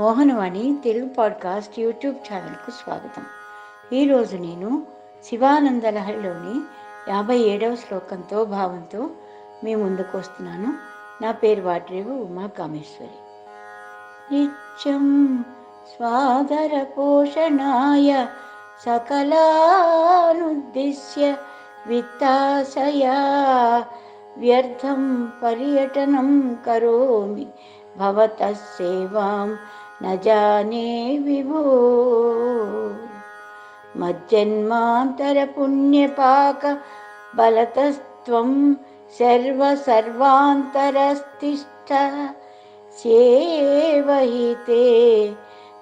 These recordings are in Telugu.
మోహనవాణి తెలుగు పాడ్కాస్ట్ యూట్యూబ్ ఛానల్కు స్వాగతం. ఈరోజు నేను శివానంద లహరిలోని యాభై ఏడవ శ్లోకంతో భావంతో మీ ముందుకు వస్తున్నాను. నా పేరు వాటిరేవు ఉమా కామేశ్వరి నిత్యం స్వాదర పోషణాయ సకలానుద్దిశ్య విత్తాశయా వ్యర్థం పర్యటనం కరోమి భవత సేవాం న జానే విభో మజ్జన్మాంతరపుణ్యపాక బలతస్త్వం సర్వసర్వాంతరస్తిష్ట సేవహితే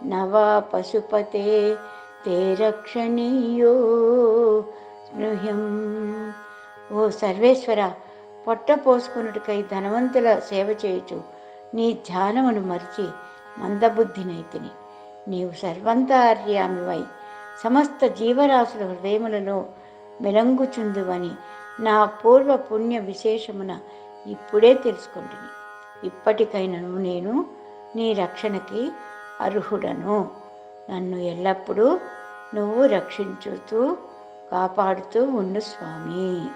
నవా పశుపతే తే రక్షణీయో. స్పృహ్యం. ఓ సర్వేశ్వర పొట్ట పోసుకున్నట్టుకై ధనవంతుల సేవ చేయుచు నీ ధ్యానమును మరిచి మందబుద్ధినైతిని. నీవు సర్వంతార్యామివై సమస్త జీవరాశుల హృదయములలో మెలంగుచుందువని నా పూర్వ పుణ్య విశేషమున ఇప్పుడే తెలుసుకుంటుని. ఇప్పటికైనను నేను నీ రక్షణకి అర్హుడను. నన్ను ఎల్లప్పుడూ నువ్వు రక్షించుతూ కాపాడుతూ ఉండు స్వామి.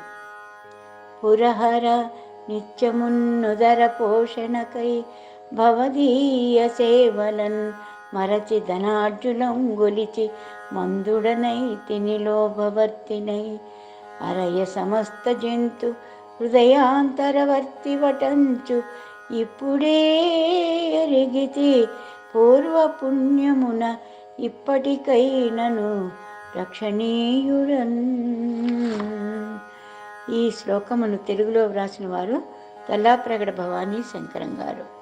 పురహర నిత్యమున్నుదర పోషణకై భవదీయ సేవలన్ మరచి ధనార్జునం గొలిచి మందుడనై తినిలోభవర్తినై అరయ సమస్త జంతు హృదయాంతరవర్తి వటంచు ఇప్పుడే ఎరిగితి పూర్వ పుణ్యమున ఇప్పటికైనను రక్షణీయుడన్. ఈ శ్లోకమును తెలుగులో వ్రాసిన వారు తల్లాప్రగడ భవానీ శంకరం గారు